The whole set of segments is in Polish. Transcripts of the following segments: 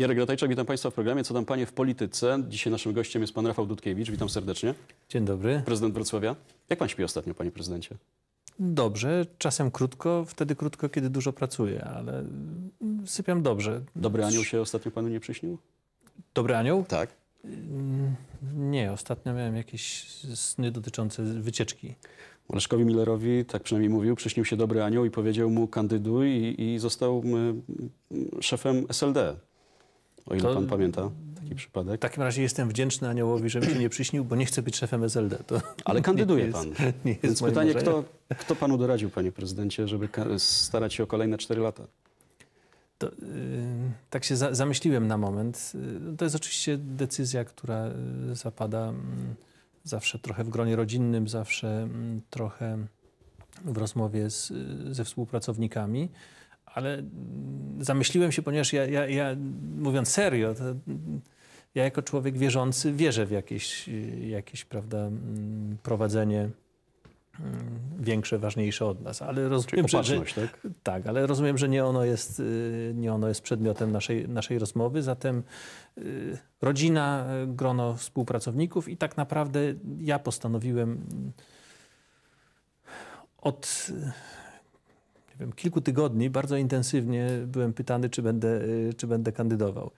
Jarek Ratajczak, witam Państwa w programie Co tam Panie w polityce. Dzisiaj naszym gościem jest Pan Rafał Dudkiewicz. Witam serdecznie. Dzień dobry. Prezydent Wrocławia. Jak Pan śpi ostatnio, Panie Prezydencie? Dobrze, czasem krótko, wtedy krótko, kiedy dużo pracuję, ale sypiam dobrze. Dobry anioł się ostatnio Panu nie przyśnił? Dobry anioł? Tak. Nie, ostatnio miałem jakieś sny dotyczące wycieczki. Leszkowi Millerowi, tak przynajmniej mówił, przyśnił się dobry anioł i powiedział mu kandyduj i, i został mm, szefem SLD. O ile To- Pan pamięta taki W przypadek. takim razie jestem wdzięczny aniołowi, że mi się nie przyśnił, bo nie chcę być szefem SLD. To Ale kandyduje nie Pan. jest- Nie jest Więc pytanie, kto, kto Panu doradził, Panie Prezydencie, żeby starać się o kolejne 4 lata? To, y, tak się za, zamyśliłem na moment. Y, To jest oczywiście decyzja, która y, zapada mm, zawsze trochę w gronie rodzinnym, zawsze mm, trochę w rozmowie z, y, ze współpracownikami, ale mm, zamyśliłem się, ponieważ ja, ja, ja mówiąc serio, to, mm, ja jako człowiek wierzący wierzę w jakieś, y, jakieś prawda, mm, prowadzenie większe, ważniejsze od nas, ale rozumiem, że, że, tak? tak, ale rozumiem, że nie ono jest, y, nie ono jest przedmiotem naszej, naszej rozmowy. Zatem y, rodzina, grono współpracowników i tak naprawdę ja postanowiłem od wiem, kilku tygodni bardzo intensywnie byłem pytany, czy będę, y, czy będę kandydował.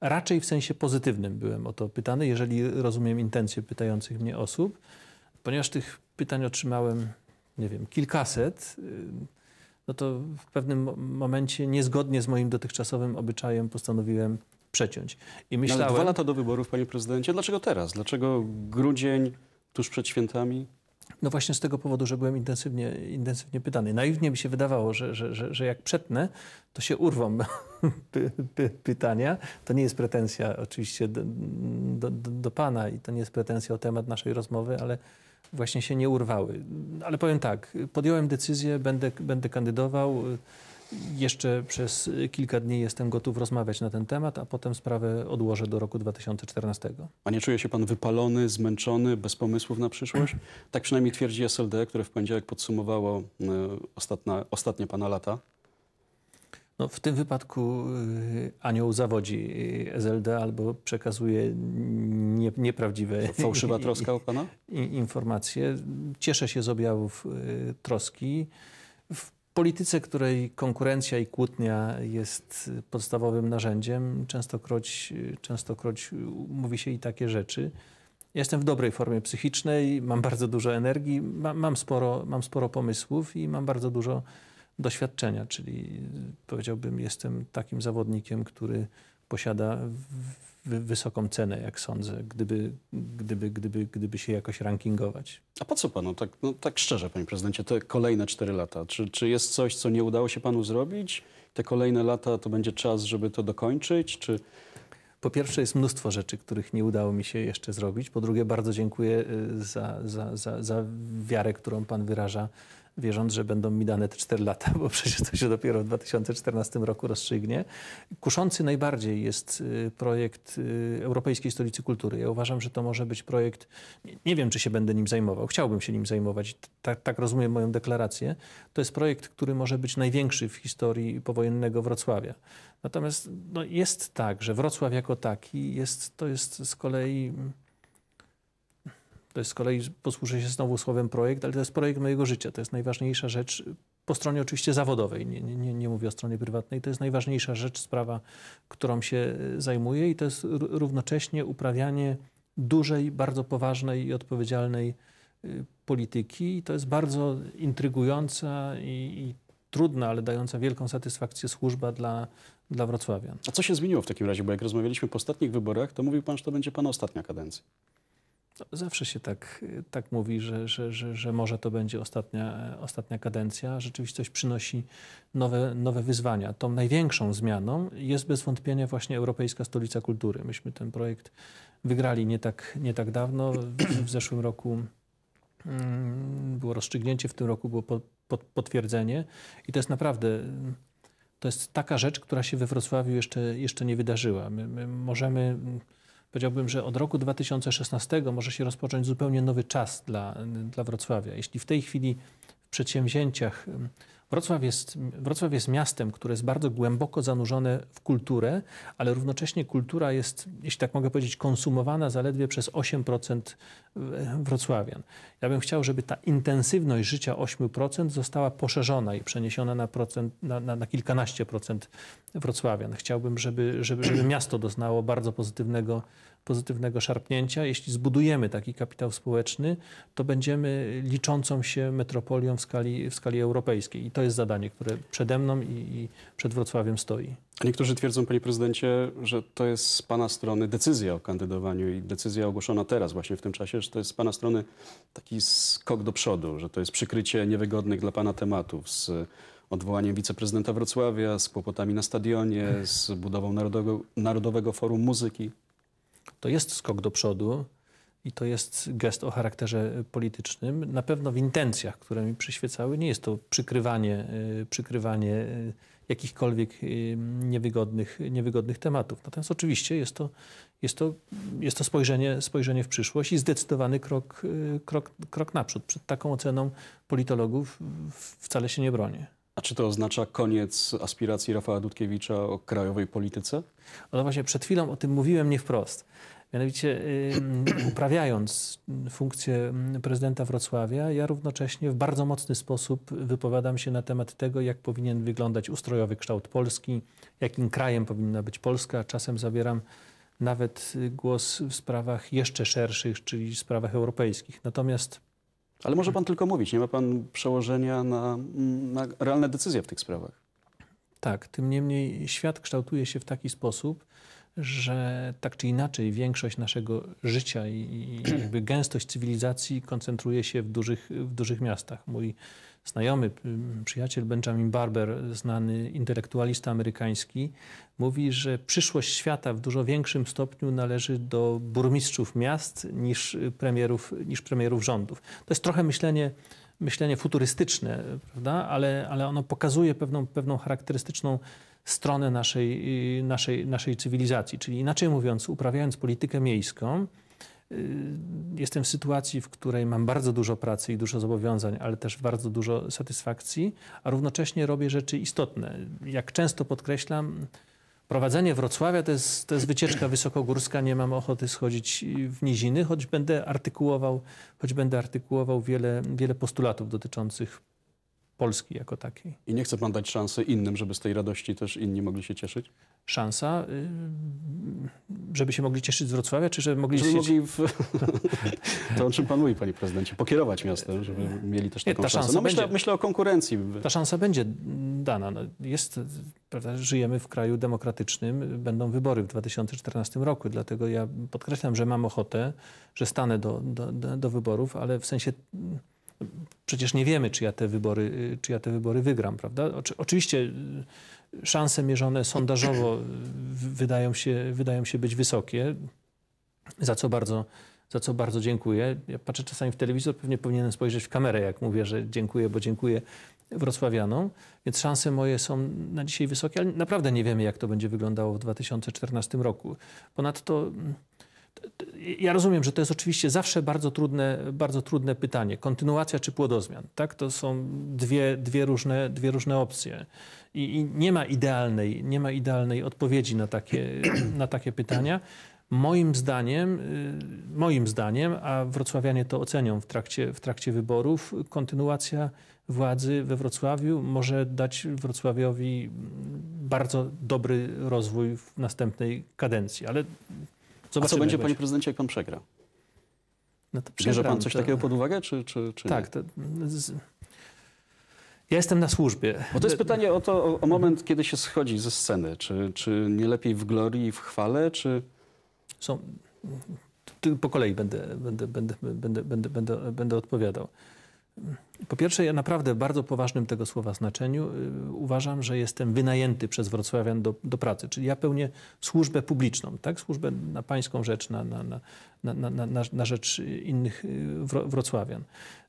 Raczej w sensie pozytywnym byłem o to pytany, jeżeli rozumiem intencje pytających mnie osób, ponieważ tych pytań otrzymałem, nie wiem, kilkaset. y, no to w pewnym mo- momencie niezgodnie z moim dotychczasowym obyczajem postanowiłem przeciąć. I No, Ale myślałem, dwa lata do wyborów, Panie Prezydencie. Dlaczego teraz? Dlaczego grudzień, tuż przed świętami? No właśnie z tego powodu, że byłem intensywnie, intensywnie pytany. Naiwnie mi się wydawało, że, że, że, że jak przetnę, to się urwą py, py, pytania. To nie jest pretensja oczywiście do, do, do, Pana i to nie jest pretensja o temat naszej rozmowy, ale właśnie się nie urwały. Ale powiem tak, podjąłem decyzję, będę, będę kandydował. Jeszcze przez kilka dni jestem gotów rozmawiać na ten temat, a potem sprawę odłożę do roku 2014. A nie czuje się pan wypalony, zmęczony, bez pomysłów na przyszłość? Tak przynajmniej twierdzi SLD, które w poniedziałek podsumowało ostatnia, ostatnie pana lata. No, w tym wypadku y, anioł zawodzi y, SLD albo przekazuje nie, nieprawdziwe Fałszywa troska o pana? informacje. Cieszę się z objawów y, troski. Polityce, której konkurencja i kłótnia jest podstawowym narzędziem, częstokroć, częstokroć mówi się i takie rzeczy. Jestem w dobrej formie psychicznej, mam bardzo dużo energii, mam, mam, sporo, mam sporo pomysłów i mam bardzo dużo doświadczenia, czyli powiedziałbym, jestem takim zawodnikiem, który posiada wysoką cenę, jak sądzę, gdyby, gdyby, gdyby, gdyby się jakoś rankingować. A po co panu, tak, no, tak szczerze, panie prezydencie, te kolejne 4 lata? Czy, czy jest coś, co nie udało się panu zrobić? Te kolejne lata to będzie czas, żeby to dokończyć? Czy Po pierwsze, jest mnóstwo rzeczy, których nie udało mi się jeszcze zrobić. Po drugie, bardzo dziękuję y, za, za, za, za wiarę, którą Pan wyraża, wierząc, że będą mi dane te 4 lata, bo przecież to się dopiero w 2014 roku rozstrzygnie. Kuszący najbardziej jest y, projekt y, Europejskiej Stolicy Kultury. Ja uważam, że to może być projekt, nie, wiem, czy się będę nim zajmował, chciałbym się nim zajmować, tak, tak rozumiem moją deklarację. To jest projekt, który może być największy w historii powojennego Wrocławia. Natomiast no, jest tak, że Wrocław jako taki jest, to jest z kolei. To jest z kolei, posłużę się znowu słowem projekt, ale to jest projekt mojego życia. To jest najważniejsza rzecz po stronie oczywiście zawodowej, nie, nie, nie- mówię o stronie prywatnej. To jest najważniejsza rzecz, sprawa, którą się e, zajmuję i to jest równocześnie uprawianie dużej, bardzo poważnej i odpowiedzialnej y, polityki. I to jest bardzo intrygująca i, i trudna, ale dająca wielką satysfakcję służba dla, dla Wrocławia. a co się zmieniło w takim razie? Bo jak rozmawialiśmy po ostatnich wyborach, to mówił pan, że to będzie pana ostatnia kadencja. Zawsze się tak, tak mówi, że, że, że, że może to będzie ostatnia, ostatnia kadencja. Rzeczywistość przynosi nowe, nowe wyzwania. Tą największą zmianą jest bez wątpienia właśnie Europejska Stolica Kultury. Myśmy ten projekt wygrali nie tak, nie tak dawno. W, zeszłym roku mm, było rozstrzygnięcie, w tym roku było po, po, potwierdzenie i to jest naprawdę to jest taka rzecz, która się we Wrocławiu jeszcze, jeszcze nie wydarzyła. My, my możemy, powiedziałbym, że od roku 2016 może się rozpocząć zupełnie nowy czas dla, dla Wrocławia. Jeśli w tej chwili w przedsięwzięciach Wrocław jest, Wrocław jest miastem, które jest bardzo głęboko zanurzone w kulturę, ale równocześnie kultura jest, jeśli tak mogę powiedzieć, konsumowana zaledwie przez 8% wrocławian. Ja bym chciał, żeby ta intensywność życia 8% została poszerzona i przeniesiona na, procent, na, na, na kilkanaście procent wrocławian. Chciałbym, żeby, żeby, żeby miasto doznało bardzo pozytywnego pozytywnego szarpnięcia. Jeśli zbudujemy taki kapitał społeczny, to będziemy liczącą się metropolią w skali, w skali europejskiej. I to jest zadanie, które przede mną i, i przed Wrocławiem stoi. Niektórzy twierdzą, panie prezydencie, że to jest z pana strony decyzja o kandydowaniu i decyzja ogłoszona teraz, właśnie w tym czasie, że to jest z pana strony taki skok do przodu, że to jest przykrycie niewygodnych dla pana tematów z odwołaniem wiceprezydenta Wrocławia, z kłopotami na stadionie, z budową Narodowego, Narodowego Forum Muzyki. To jest skok do przodu i to jest gest o charakterze politycznym. Na pewno w intencjach, które mi przyświecały, nie jest to przykrywanie, y, przykrywanie y, jakichkolwiek y, niewygodnych, niewygodnych tematów. Natomiast oczywiście jest to, jest to, jest to spojrzenie, spojrzenie w przyszłość i zdecydowany krok, krok, krok naprzód. Przed taką oceną politologów wcale się nie bronię. A czy to oznacza koniec aspiracji Rafała Dudkiewicza o krajowej polityce? No właśnie, przed chwilą o tym mówiłem nie wprost. Mianowicie uprawiając funkcję prezydenta Wrocławia, ja równocześnie w bardzo mocny sposób wypowiadam się na temat tego, jak powinien wyglądać ustrojowy kształt Polski, jakim krajem powinna być Polska. Czasem zabieram nawet głos w sprawach jeszcze szerszych, czyli sprawach europejskich. Natomiast ale może pan tylko mówić, nie ma pan przełożenia na, na realne decyzje w tych sprawach. Tak, tym niemniej świat kształtuje się w taki sposób, że tak czy inaczej większość naszego życia i, jakby gęstość cywilizacji koncentruje się w dużych, w dużych miastach. Mój znajomy, przyjaciel Benjamin Barber, znany intelektualista amerykański, mówi, że przyszłość świata w dużo większym stopniu należy do burmistrzów miast niż premierów, niż premierów rządów. To jest trochę myślenie, myślenie futurystyczne, prawda? Ale, ale ono pokazuje pewną, pewną charakterystyczną stronę naszej, naszej, naszej cywilizacji. Czyli inaczej mówiąc, uprawiając politykę miejską, y, jestem w sytuacji, w której mam bardzo dużo pracy i dużo zobowiązań, ale też bardzo dużo satysfakcji, a równocześnie robię rzeczy istotne. Jak często podkreślam, prowadzenie Wrocławia to jest, to jest wycieczka wysokogórska, nie mam ochoty schodzić w niziny, choć będę artykułował, choć będę artykułował wiele, wiele postulatów dotyczących Polski jako takiej. I nie chce pan dać szansy innym, żeby z tej radości też inni mogli się cieszyć? Szansa, y, żeby się mogli cieszyć z Wrocławia, czy żeby mogli żeby się mogli w... To o czym pan mówi, panie prezydencie, pokierować miastem, żeby mieli też taką ta szansę. No myślę, będzie. myślę o konkurencji. Ta szansa będzie dana. No jest, prawda, żyjemy w kraju demokratycznym, będą wybory w 2014 roku, dlatego ja podkreślam, że mam ochotę, że stanę do, do, do, do wyborów, ale w sensie przecież nie wiemy, czy ja te wybory, czy ja te wybory wygram, prawda? Oczy, oczywiście y, szanse mierzone sondażowo wydają się, wydają się być wysokie, za co bardzo, za co bardzo dziękuję. Ja patrzę czasami w telewizor, pewnie powinienem spojrzeć w kamerę, jak mówię, że dziękuję, bo dziękuję wrocławianom, więc szanse moje są na dzisiaj wysokie, ale naprawdę nie wiemy, jak to będzie wyglądało w 2014 roku. Ponadto ja rozumiem, że to jest oczywiście zawsze bardzo trudne, bardzo trudne pytanie. Kontynuacja czy płodozmian? Tak? To są dwie, dwie, różne, dwie różne opcje. I, I, nie, ma idealnej, nie ma idealnej odpowiedzi na takie, na takie pytania. Moim zdaniem, y, moim zdaniem, a wrocławianie to ocenią w trakcie, w trakcie wyborów, kontynuacja władzy we Wrocławiu może dać Wrocławiowi bardzo dobry rozwój w następnej kadencji. Ale Zobaczymy, A co będzie, panie prezydencie, jak pan przegra? No to Bierze pan coś to... takiego pod uwagę, czy, czy, czy Tak. To... Ja jestem na służbie. Bo to jest pytanie o, to, o, o moment, kiedy się schodzi ze sceny. Czy, czy nie lepiej w glorii i w chwale, czy... Są... Po kolei będę, będę, będę, będę, będę, będę, będę odpowiadał. Po pierwsze, ja naprawdę w bardzo poważnym tego słowa znaczeniu y, uważam, że jestem wynajęty przez wrocławian do, do pracy. Czyli ja pełnię służbę publiczną, tak? służbę na pańską rzecz, na, na, na, na, rzecz innych y, wrocławian.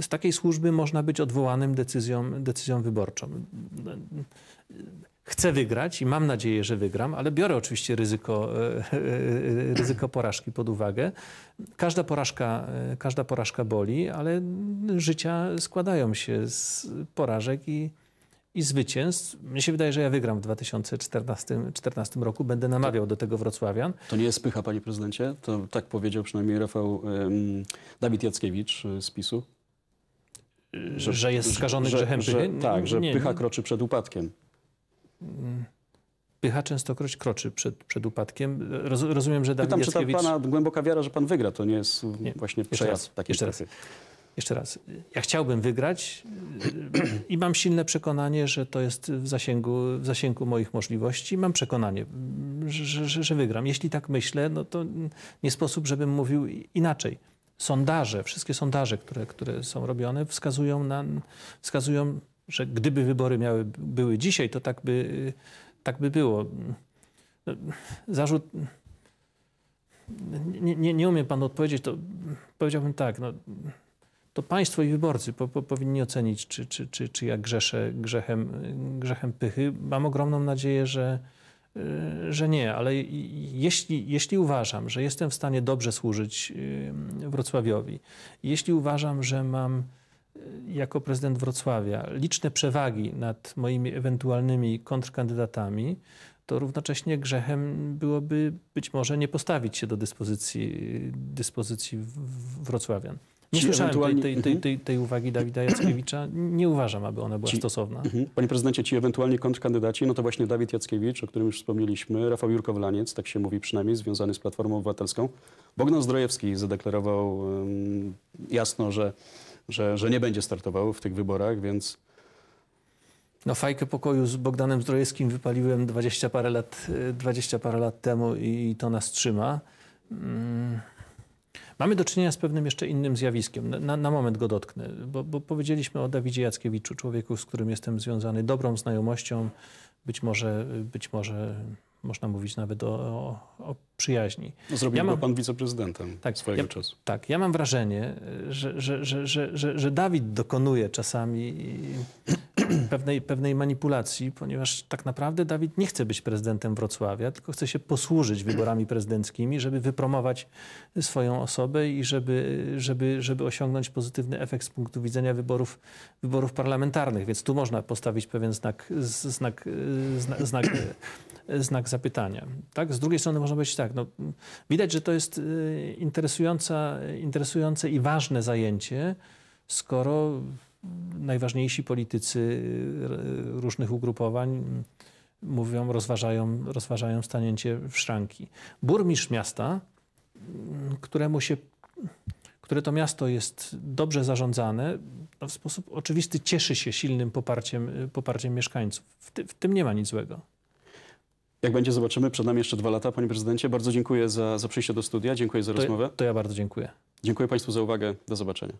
Z takiej służby można być odwołanym decyzją, decyzją wyborczą chcę wygrać i mam nadzieję, że wygram, ale biorę oczywiście ryzyko, e, e, ryzyko porażki pod uwagę. Każda porażka, e, każda porażka boli, ale życia składają się z porażek i, i zwycięstw. Mnie się wydaje, że ja wygram w 2014 2014 roku. Będę namawiał do tego wrocławian. To nie jest pycha, panie prezydencie? To tak powiedział przynajmniej Rafał um, Dawid Jackiewicz z PiSu. Że, że jest skażony że, grzechem że, pychy? Tak, że nie, pycha kroczy przed upadkiem. Pycha częstokroć kroczy przed, przed upadkiem. Roz, rozumiem, że Dawid Pytam, czy ta Jackiewicz... pana głęboka wiara, że pan wygra, to nie jest Nie. właśnie przejazd takiej jeszcze raz. Jeszcze raz. Ja chciałbym wygrać i mam silne przekonanie, że to jest w zasięgu, w zasięgu moich możliwości. Mam przekonanie, że, że, że wygram. Jeśli tak myślę, no to nie sposób, żebym mówił inaczej. Sondaże, wszystkie sondaże, które, które są robione, wskazują, na, wskazują, że gdyby wybory miały, były dzisiaj, to tak by, tak by było. Zarzut. Nie, nie, nie umiem panu odpowiedzieć, to powiedziałbym tak. No, to państwo i wyborcy po, po, powinni ocenić, czy, czy, czy, czy ja grzeszę grzechem, grzechem pychy. Mam ogromną nadzieję, że, że nie, ale jeśli, jeśli uważam, że jestem w stanie dobrze służyć Wrocławiowi, jeśli uważam, że mam jako prezydent Wrocławia liczne przewagi nad moimi ewentualnymi kontrkandydatami, to równocześnie grzechem byłoby być może nie postawić się do dyspozycji, dyspozycji Wrocławian. Nie Ci słyszałem tej, ewentualni- tej, tej, tej, tej uwagi Dawida Jackiewicza. Nie uważam, aby ona była Ci- stosowna. Mhm. Panie prezydencie, ci ewentualnie kontrkandydaci, no to właśnie Dawid Jackiewicz, o którym już wspomnieliśmy, Rafał Jurkowlaniec, tak się mówi przynajmniej, związany z Platformą Obywatelską. Bogdan Zdrojewski zadeklarował um, jasno, że, że, że nie będzie startował w tych wyborach, więc No fajkę pokoju z Bogdanem Zdrojewskim wypaliłem 20 parę lat, y, 20 parę lat temu i to nas trzyma. Mm. Mamy do czynienia z pewnym jeszcze innym zjawiskiem. Na, na moment go dotknę, bo, bo powiedzieliśmy o Dawidzie Jackiewiczu, człowieku, z którym jestem związany dobrą znajomością, być może, być może można mówić nawet o, o, przyjaźni. no, zrobił Ja go mam- pan wiceprezydentem Tak, swojego ja- czasu. Tak, ja mam wrażenie, że, że, że, że, że, że Dawid dokonuje czasami pewnej, pewnej manipulacji, ponieważ tak naprawdę Dawid nie chce być prezydentem Wrocławia, tylko chce się posłużyć wyborami prezydenckimi, żeby wypromować swoją osobę i żeby, żeby, żeby osiągnąć pozytywny efekt z punktu widzenia wyborów, wyborów parlamentarnych. Więc tu można postawić pewien znak, znak, znak, znak, znak zapytania. Tak? Z drugiej strony można powiedzieć tak, no, widać, że to jest interesująca, interesujące i ważne zajęcie, skoro najważniejsi politycy y, różnych ugrupowań mm, mówią, rozważają, rozważają stanięcie w szranki. Burmistrz miasta, mm, któremu się, które to miasto jest dobrze zarządzane, no w sposób oczywisty cieszy się silnym poparciem, poparciem mieszkańców. W, ty, w tym nie ma nic złego. Jak będzie, zobaczymy. Przed nami jeszcze dwa lata, panie prezydencie. Bardzo dziękuję za, za przyjście do studia, dziękuję za To, rozmowę. to ja bardzo dziękuję. Dziękuję państwu za uwagę. Do zobaczenia.